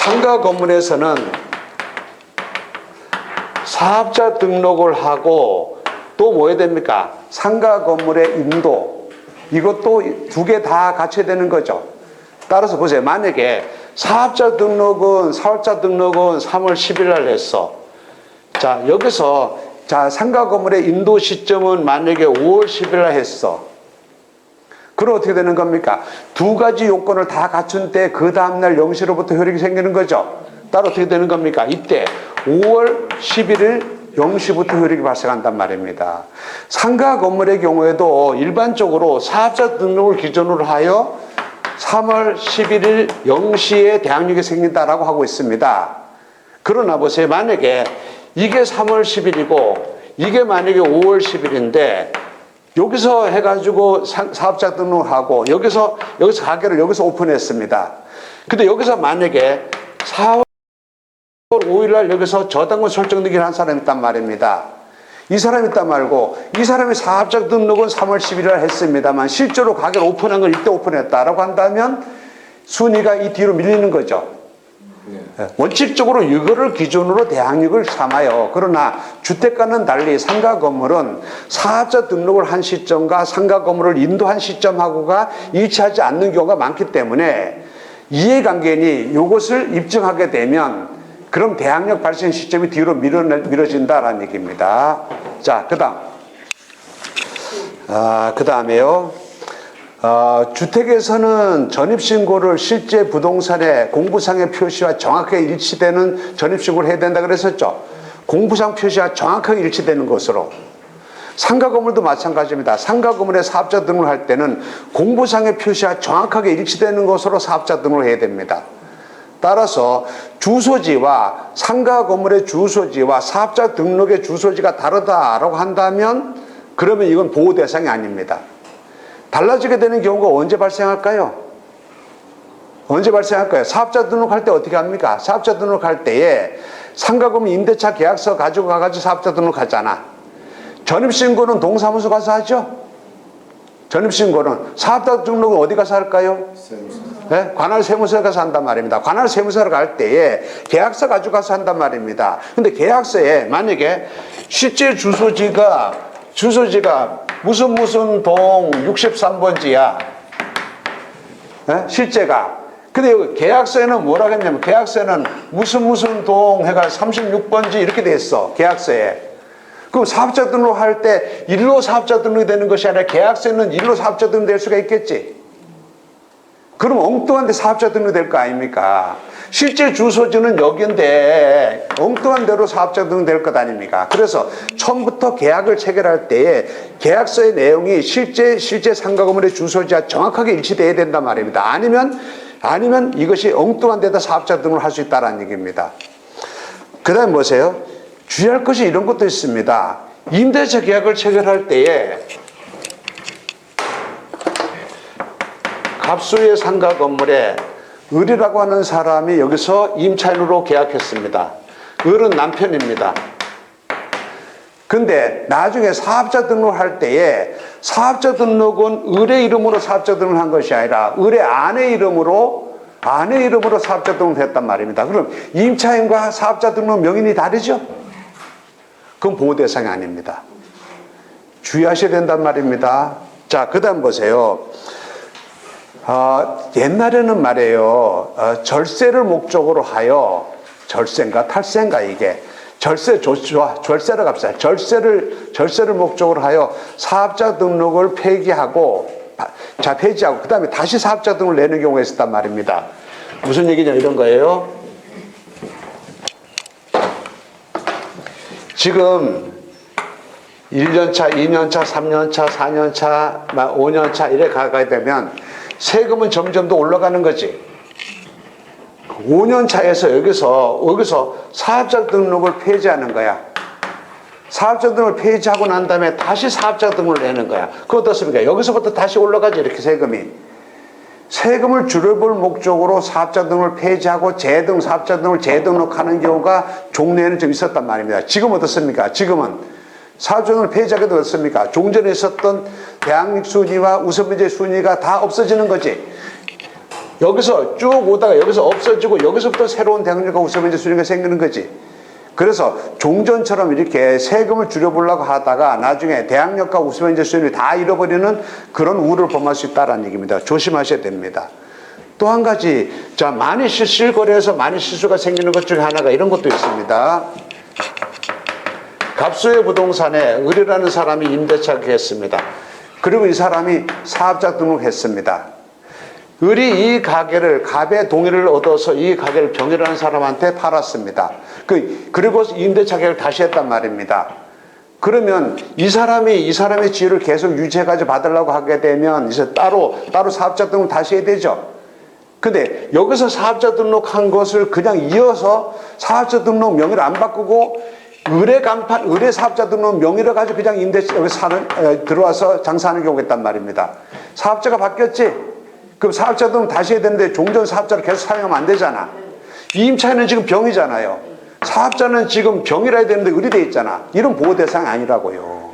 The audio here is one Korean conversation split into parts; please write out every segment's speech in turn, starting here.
상가 건물에서는 사업자 등록을 하고 또 뭐 해야 됩니까? 상가 건물의 인도 이것도 두 개 다 갖춰야 되는 거죠. 따라서 보세요. 만약에 사업자 등록은 사업자 등록은 3월 10일 날 했어. 자 여기서 자 상가 건물의 인도 시점은 만약에 5월 10일 날 했어. 그럼 어떻게 되는 겁니까? 두 가지 요건을 다 갖춘 때 그 다음날 0시로부터 효력이 생기는 거죠. 따로 어떻게 되는 겁니까? 이때 5월 11일 0시부터 효력이 발생한단 말입니다. 상가 건물의 경우에도 일반적으로 사업자 등록을 기준으로 하여 3월 11일 0시에 대항력이 생긴다라고 하고 있습니다. 그러나 보세요. 만약에 이게 3월 10일이고 이게 만약에 5월 10일인데 여기서 해가지고 사- 사업자 등록을 하고 여기서 여기서 가게를 여기서 오픈했습니다. 근데 여기서 만약에 4월 5일 날 여기서 저당권 설정되긴 한 사람이 있단 말입니다. 이 사람이 있단 말고 이 사람이 사업자 등록은 3월 11일 날 했습니다만 실제로 가게를 오픈한 건 이때 오픈했다라고 한다면 순위가 이 뒤로 밀리는 거죠. 예, 원칙적으로 이거를 기준으로 대항력을 삼아요. 그러나 주택과는 달리 상가 건물은 사업자 등록을 한 시점과 상가 건물을 인도한 시점하고가 일치하지 않는 경우가 많기 때문에 이해관계인이 이것을 입증하게 되면 그럼 대항력 발생 시점이 뒤로 밀어, 밀어진다라는 얘기입니다. 자, 그 다음. 아, 그 다음에요. 어, 주택에서는 전입신고를 실제 부동산의 공부상의 표시와 정확하게 일치되는 전입신고를 해야 된다 그랬었죠. 공부상 표시와 정확하게 일치되는 것으로. 상가 건물도 마찬가지입니다. 상가 건물에 사업자 등록을 할 때는 공부상의 표시와 정확하게 일치되는 것으로 사업자 등록을 해야 됩니다. 따라서 주소지와 상가 건물의 주소지와 사업자 등록의 주소지가 다르다라고 한다면 그러면 이건 보호 대상이 아닙니다. 달라지게 되는 경우가 언제 발생할까요? 언제 발생할까요? 사업자 등록할 때 어떻게 합니까? 사업자 등록할 때에 상가금 임대차 계약서 가지고 가가지고 사업자 등록하잖아. 전입신고는 동사무소 가서 하죠? 전입신고는 사업자 등록은 어디 가서 할까요? 네? 관할 세무서에 가서 한단 말입니다. 관할 세무서를 갈 때에 계약서 가지고 가서 한단 말입니다. 근데 계약서에 만약에 실제 주소지가 주소지가 무슨 무슨 동 63번지야. 네? 실제가. 근데 여기 계약서에는 뭐라고 했냐면 계약서에는 무슨 무슨 동 해가 36번지 이렇게 돼 있어. 계약서에. 그럼 사업자 등록할 때 일로 사업자 등록이 되는 것이 아니라 계약서에는 일로 사업자 등록 될 수가 있겠지. 그럼 엉뚱한데 사업자 등록 될 거 아닙니까? 실제 주소지는 여기인데 엉뚱한 대로 사업자 등록 될것 아닙니까? 그래서 처음부터 계약을 체결할 때에 계약서의 내용이 실제 실제 상가 건물의 주소지와 정확하게 일치돼야 된단 말입니다. 아니면 아니면 이것이 엉뚱한 데다 사업자 등록을 할 수 있다는 얘기입니다. 그다음 보세요. 주의할 것이 이런 것도 있습니다. 임대차 계약을 체결할 때에 갑수의 상가 건물에 을이라고 하는 사람이 여기서 임차인으로 계약했습니다. 을은 남편입니다. 근데 나중에 사업자 등록할 때에 사업자 등록은 을의 이름으로 사업자 등록을 한 것이 아니라 을의 아내 이름으로 아내 이름으로 사업자 등록했단 말입니다. 그럼 임차인과 사업자 등록 명인이 다르죠? 그건 보호 대상이 아닙니다. 주의하셔야 된단 말입니다. 자, 그 다음 보세요. 어, 옛날에는 말이에요. 어, 절세를 목적으로 하여 절세인가 탈세인가 이게 절세 좋죠. 절세를 갑시다. 절세를 절세를 목적으로 하여 사업자 등록을 폐기하고 바- 자 폐지하고 그다음에 다시 사업자 등록을 내는 경우가 있었단 말입니다. 무슨 얘기냐 이런 거예요. 지금 1년차, 2년차, 3년차, 4년차, 5년차 이래 가게 되면 세금은 점점 더 올라가는 거지. 5년 차에서 여기서 여기서 사업자 등록을 폐지하는 거야. 사업자 등록을 폐지하고 난 다음에 다시 사업자 등록을 내는 거야. 그거 어떻습니까? 여기서부터 다시 올라가지 이렇게 세금이. 세금을 줄여볼 목적으로 사업자 등을 폐지하고 재등 사업자 등을 재등록하는 경우가 종래에는 좀 있었단 말입니다. 지금 어떻습니까? 지금은 등을 폐지하게 되었습니까? 종전에 있었던 대항력 순위와 우선문제 순위가 다 없어지는 거지. 여기서 쭉 오다가 여기서 없어지고 여기서부터 새로운 대학료가 우선면제 수준이 생기는 거지. 그래서 종전처럼 이렇게 세금을 줄여보려고 하다가 나중에 대학력과 우수면제 수준을 다 잃어버리는 그런 우를 범할 수 있다는 얘기입니다. 조심하셔야 됩니다. 또 한 가지, 자, 많이 실실거래해서 많이 실수가 생기는 것 중에 하나가 이런 것도 있습니다. 갑수의 부동산에 의뢰라는 사람이 임대차를 했습니다. 그리고 이 사람이 사업자 등록했습니다. 을이 이 가게를 갑의 동의를 얻어서 이 가게를 병이라는 사람한테 팔았습니다. 그 그리고 임대차 계약을 다시 했단 말입니다. 그러면 이 사람이 이 사람의 지위를 계속 유지해가지고 받으려고 하게 되면 이제 따로 따로 사업자 등록 다시 해야 되죠. 근데 여기서 사업자 등록한 것을 그냥 이어서 사업자 등록 명의를 안 바꾸고 의뢰 간판 의뢰 사업자 등록 명의를 가지고 그냥 임대 여기 사는 에, 들어와서 장사하는 경우가 있단 말입니다. 사업자가 바뀌었지. 그럼 사업자 등록 다시 해야 되는데 종전 사업자를 계속 사용하면 안 되잖아. 이임차는 지금 병이잖아요. 사업자는 지금 병이라 해야 되는데 의뢰돼 있잖아. 이런 보호 대상이 아니라고요.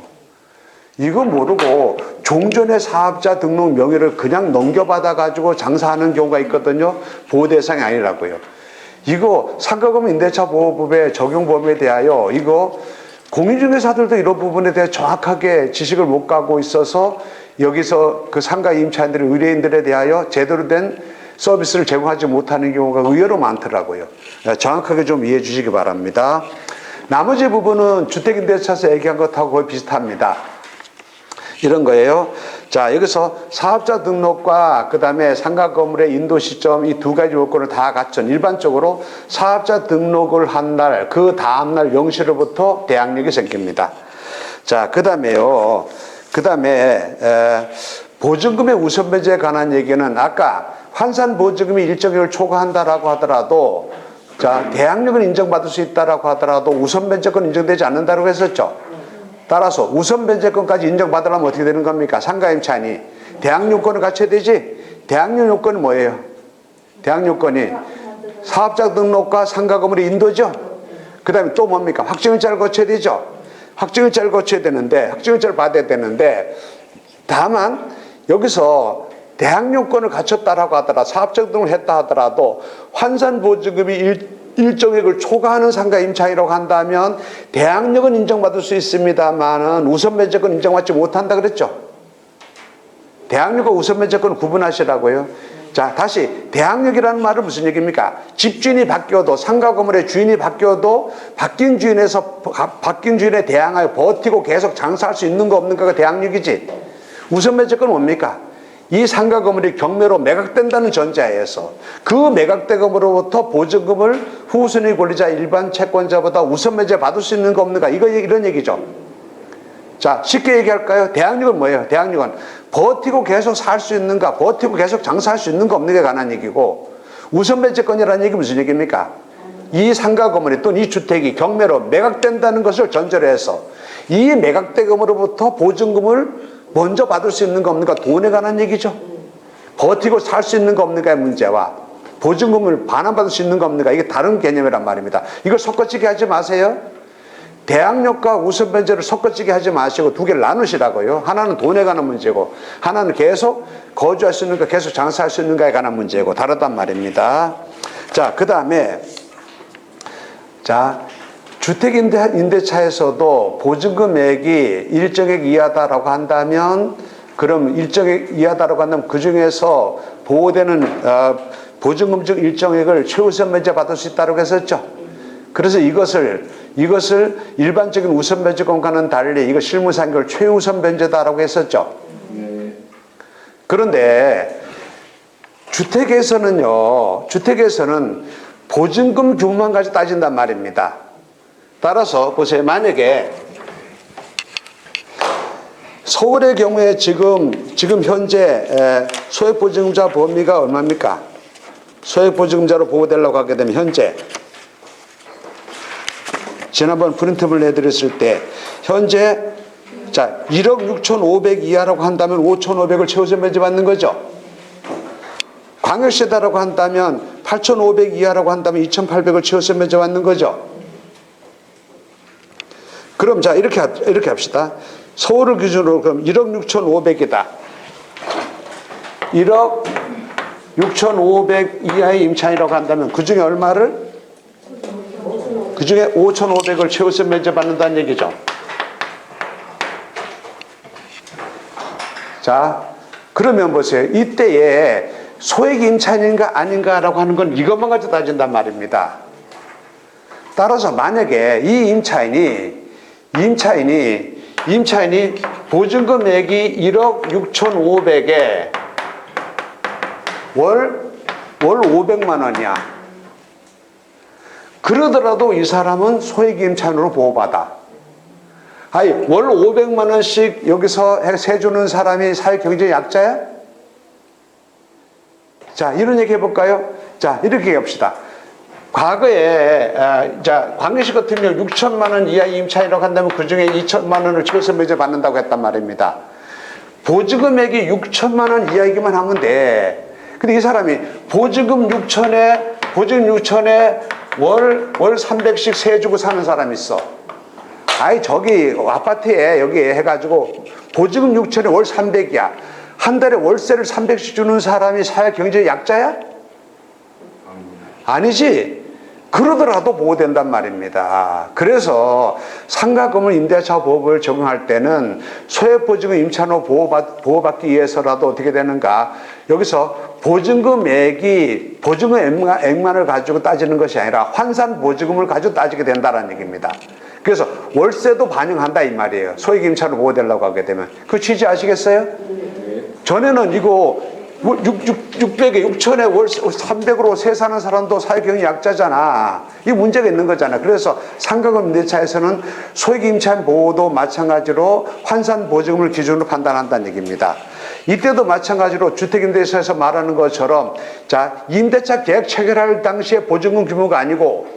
이거 모르고 종전의 사업자 등록 명의를 그냥 넘겨받아 가지고 장사하는 경우가 있거든요. 보호 대상이 아니라고요. 이거 상가금 임대차 보호법의 적용 범위에 대하여 이거 공인중개사들도 이런 부분에 대해 정확하게 지식을 못 가고 있어서 여기서 그 상가 임차인들의 의뢰인들에 대하여 제대로 된 서비스를 제공하지 못하는 경우가 의외로 많더라고요. 네, 정확하게 좀 이해해 주시기 바랍니다. 나머지 부분은 주택임대차에서 얘기한 것하고 거의 비슷합니다. 이런 거예요. 자, 여기서 사업자 등록과 그 다음에 상가 건물의 인도 시점 이 두 가지 요건을 다 갖춘 일반적으로 사업자 등록을 한 날, 그 다음날 0시로부터 대항력이 생깁니다. 자, 그 다음에요. 그 다음에, 보증금의 우선 배제에 관한 얘기는 아까 환산 보증금이 일정액을 초과한다라고 하더라도 자, 대항력은 인정받을 수 있다라고 하더라도 우선 변제권 인정되지 않는다고 했었죠. 따라서 우선 변제권까지 인정받으려면 어떻게 되는 겁니까? 상가임차인이 대항 요건을 갖춰야 되지. 대항력 요건은 뭐예요? 대항 요건이 사업자 등록과 상가 건물의 인도죠. 그다음에 또 뭡니까? 확정일자를 거쳐야 되죠. 확정일자를 거쳐야 되는데 확정일자를 받아야 되는데 다만 여기서 대항 요건을 갖췄다라고 하더라 사업자 등록을 했다 하더라도 환산 보증금이 일, 일정액을 초과하는 상가 임차인이라고 한다면 대항력은 인정받을 수 있습니다만은 우선 면제권 인정받지 못한다 그랬죠. 대항력과 우선 면제권을 구분하시라고요. 자, 다시 대항력이라는 말은 무슨 얘기입니까? 집주인이 바뀌어도 상가 건물의 주인이 바뀌어도 바뀐 주인에서 바- 바뀐 주인에 대항하여 버티고 계속 장사할 수 있는 거 없는가가 대항력이지. 우선 면제권은 뭡니까? 이 상가 건물이 경매로 매각된다는 전제하에서 그 매각대금으로부터 보증금을 후순위 권리자 일반 채권자보다 우선 면제 받을 수 있는 거 없는가? 이거 이런 얘기죠. 자, 쉽게 얘기할까요? 대항력은 뭐예요? 대항력은 버티고 계속 살 수 있는가, 버티고 계속 장사할 수 있는가 없는가에 관한 얘기고, 우선 배제권이라는 얘기 무슨 얘기입니까? 이 상가 건물이 또는 이 주택이 경매로 매각된다는 것을 전제로 해서 이 매각대금으로부터 보증금을 먼저 받을 수 있는 거 없는가 돈에 관한 얘기죠. 버티고 살 수 있는 거 없는가의 문제와 보증금을 반환받을 수 있는 거 없는가 이게 다른 개념이란 말입니다. 이걸 섞어치기 하지 마세요. 대항력과 우선 변제를 섞어지게 하지 마시고 두 개를 나누시라고요. 하나는 돈에 관한 문제고 하나는 계속 거주할 수 있는가 계속 장사할 수 있는가에 관한 문제고 다르단 말입니다. 자, 그 다음에 자 주택 임대 임대차에서도 보증금액이 일정액 이하다라고 한다면 그럼 일정액 이하다라고 한다면 그 중에서 보호되는 어, 보증금 중 일정액을 최우선 면제 받을 수 있다고 했었죠. 그래서 이것을 이것을 일반적인 우선 변제권과는 달리 이거 실무상결 최우선 변제다라고 했었죠. 그런데 주택에서는요, 주택에서는 보증금 규모만 가지고 따진단 말입니다. 따라서 보세요. 만약에 서울의 경우에 지금 지금 현재 에, 소액보증자 범위가 얼마입니까? 소액보증자로 보호되려고 하게 되면 현재 지난번 프린트를 내드렸을 때 현재 자 1억 6,500 이하라고 한다면 5,500을 최우선 면제 받는 거죠. 광역시다라고 한다면 8,500 이하라고 한다면 2,800을 최우선 면제 받는 거죠. 그럼 자 이렇게 합- 이렇게 합시다. 서울을 기준으로 그럼 1억 6,500이다. 1억 6,500 이하의 임차인이라고 한다면 그 중에 얼마를? 그 중에 5,500을 최우선 면제받는다는 얘기죠. 자, 그러면 보세요. 이때에 소액 임차인인가 아닌가라고 하는 건 이것만 가지고 따진단 말입니다. 따라서 만약에 이 임차인이 임차인이 임차인이 보증금액이 1억 6,500에 월, 월 500만 원이야. 그러더라도 이 사람은 소액 임차인으로 보호받아. 아니, 월 500만 원씩 여기서 해- 세주는 사람이 사회 경제 약자야? 자, 이런 얘기 해볼까요? 자, 이렇게 해봅시다. 과거에, 아, 자, 광개시 같은 경우 6천만 원 이하 임차인이라고 한다면 그 중에 2천만 원을 최우선 면제 받는다고 했단 말입니다. 보증금액이 6천만 원 이하이기만 하면 돼. 근데 이 사람이 보증금 6천에, 보증금 6천에 월, 월 300씩 세 주고 사는 사람이 있어. 아이, 저기 아파트에 여기 해가지고 보증금 6천에 월 300이야. 한 달에 월세를 300씩 주는 사람이 사회 경제 약자야? 아니지. 그러더라도 보호된단 말입니다. 그래서 상가금을 임대차 보호법을 적용할 때는 소액보증금 임차로 보호받, 보호받기 위해서라도 어떻게 되는가? 여기서 보증금액이 보증금 액만- 액만 을 가지고 따지는 것이 아니라 환산 보증금을 가지고 따지게 된다는 얘기입니다. 그래서 월세도 반영한다 이 말이에요. 소액 임차로 보호되려고 하게 되면 그 취지 아시겠어요? 전에는 이거 6, 6, 600에 6천에 월 300으로 세 사는 사람도 사회경이 약자잖아. 이 문제가 있는 거잖아. 그래서 상가금 임대차에서는 소액 임차인 보호도 마찬가지로 환산 보증금을 기준으로 판단한다는 얘기입니다. 이때도 마찬가지로 주택임대차에서 말하는 것처럼 자 임대차 계약 체결할 당시에 보증금 규모가 아니고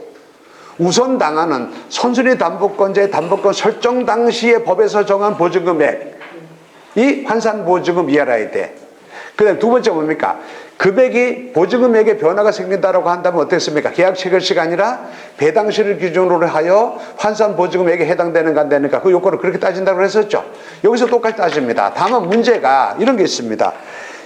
우선 당하는 선순위 담보권자의 담보권 설정 당시에 법에서 정한 보증금액 이 환산 보증금 이해라야 돼. 그 다음 두 번째 뭡니까? 금액이 보증금액에 변화가 생긴다라고 한다면 어떻습니까? 계약 체결 시간이라 배당시를 기준으로 하여 환산 보증금액에 해당되는가 안 되는가 그 요건을 그렇게 따진다고 했었죠. 여기서 똑같이 따집니다. 다만 문제가 이런 게 있습니다.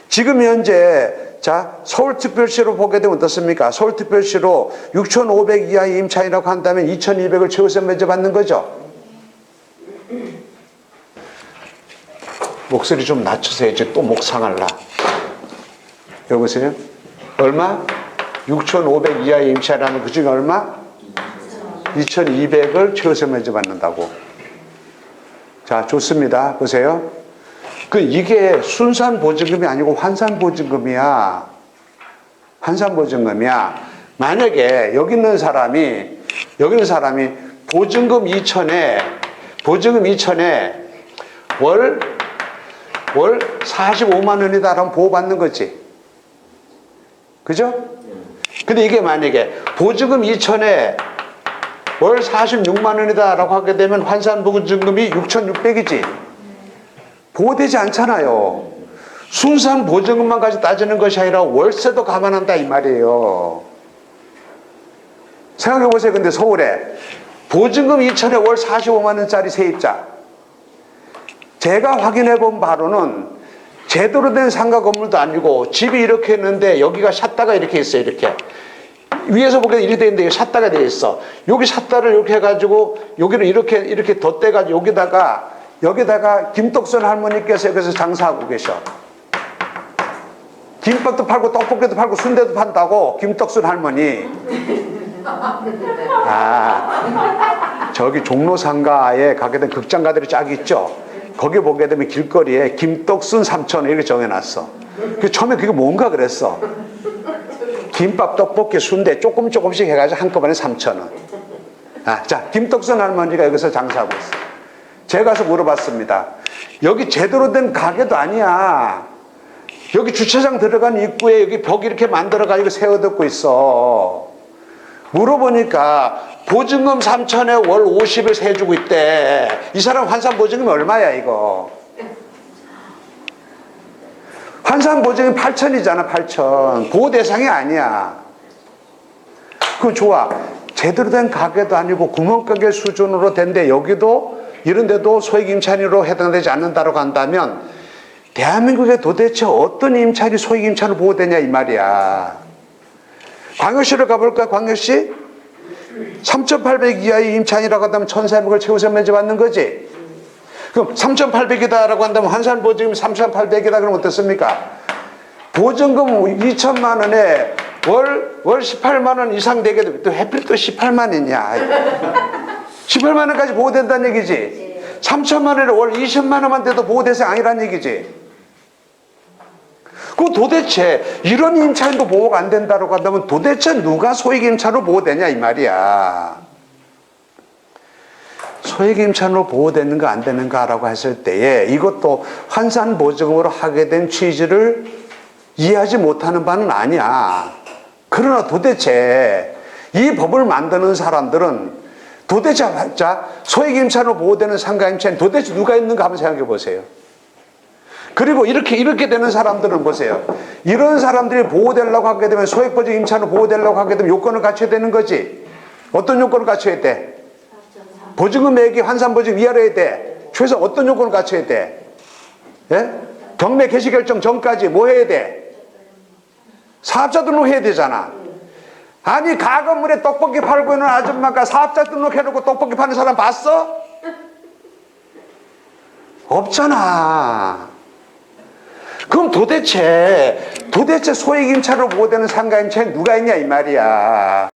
지금 현재 자 서울특별시로 보게 되면 어떻습니까? 서울특별시로 6,500 이하의 임차인이라고 한다면 2,200을 최우선 면제 받는 거죠. 목소리 좀 낮추세요. 이제 또 목 상할라. 여보세요? 얼마? 6,500 이하의 임차라면 그 중에 얼마? 2,200을 최우선 면제 받는다고. 자, 좋습니다. 보세요. 그 이게 순산 보증금이 아니고 환산 보증금이야. 환산 보증금이야. 만약에 여기 있는 사람이 여기 있는 사람이 보증금 2천에 보증금 2천에 월 월 45만 원이다 그러면 보호받는 거지. 그죠? 근데 이게 만약에 보증금 2천에 월 46만 원이다 라고 하게 되면 환산 보증금이 6,600이지. 보호되지 않잖아요. 순산 보증금만 가지고 따지는 것이 아니라 월세도 감안한다 이 말이에요. 생각해 보세요. 근데 서울에 보증금 2천에 월 45만 원짜리 세입자. 제가 확인해 본 바로는 제대로 된 상가 건물도 아니고 집이 이렇게 있는데 여기가 샷다가 이렇게 있어요. 이렇게. 위에서 보기에 이렇게 돼 있는데 샷다가 돼 있어. 여기 샷다를 이렇게 해가지고 여기를 이렇게 이렇게 덧대가지고 여기다가 여기다가 김떡선 할머니께서 여기서 장사하고 계셔. 김밥도 팔고 떡볶이도 팔고 순대도 판다고 김떡순 할머니. 아 저기 종로 상가에 가게 된 극장가들이 쫙 있죠. 거기 보게 되면 길거리에 김떡순 삼천 이렇게 정해놨어. 그 처음에 그게 뭔가 그랬어. 김밥, 떡볶이, 순대 조금 조금씩 해가지고 한꺼번에 삼천 원. 아, 자 김떡순 할머니가 여기서 장사하고 있어. 제가 가서 물어봤습니다. 여기 제대로 된 가게도 아니야. 여기 주차장 들어간 입구에 여기 벽 이렇게 만들어가지고 세워듣고 있어. 물어보니까 보증금 3천에 월 50을 세주고 있대. 이 사람 환산 보증금이 얼마야, 이거? 환산 보증금이 8천이잖아, 8천. 보호 대상이 아니야. 그럼 좋아. 제대로 된 가게도 아니고 구멍가게 수준으로 된데 여기도 이런 데도 소액 임차인으로 해당되지 않는다고 한다면 대한민국에 도대체 어떤 임차인이 소액 임차로 보호되냐 이 말이야. 광역시로 가볼까 광역시? 3,800 이하의 임차인이라고 한다면 1,400을 최우선 면제 받는 거지. 그럼 3,800이다라고 한다면 환산 보증금 3,800이다 그러면 어떻습니까? 보증금 2천만 원에 월, 월 18만 원 이상 되게 되면 또 해필 또 18만이냐. 18만 원까지 보호된다는 얘기지. 3천만 원에 월 20만 원만 돼도 보호 대상 아니란 얘기지. 그 도대체 이런 임차인도 보호가 안 된다고 한다면 도대체 누가 소액 임차로 보호되냐 이 말이야. 소액 임차로 보호되는가 안 되는가라고 했을 때에 이것도 환산 보증금으로 하게 된 취지를 이해하지 못하는 바는 아니야. 그러나 도대체 이 법을 만드는 사람들은 도대체 자 소액 임차로 보호되는 상가 임차인 도대체 누가 있는가 한번 생각해 보세요. 그리고 이렇게 이렇게 되는 사람들은 보세요. 이런 사람들이 보호되려고 하게 되면 소액 보증 임차로 보호되려고 하게 되면 요건을 갖춰야 되는 거지. 어떤 요건을 갖춰야 돼? 보증금액이 환산 보증 위아래야 돼. 최소 어떤 요건을 갖춰야 돼? 예? 경매 개시 결정 전까지 뭐 해야 돼? 사업자 등록 해야 되잖아. 아니 가건물에 떡볶이 팔고 있는 아줌마가 사업자 등록해놓고 떡볶이 파는 사람 봤어? 없잖아. 그럼 도대체 도대체 소액 임차로 보호되는 상가 임차인 누가 있냐 이 말이야.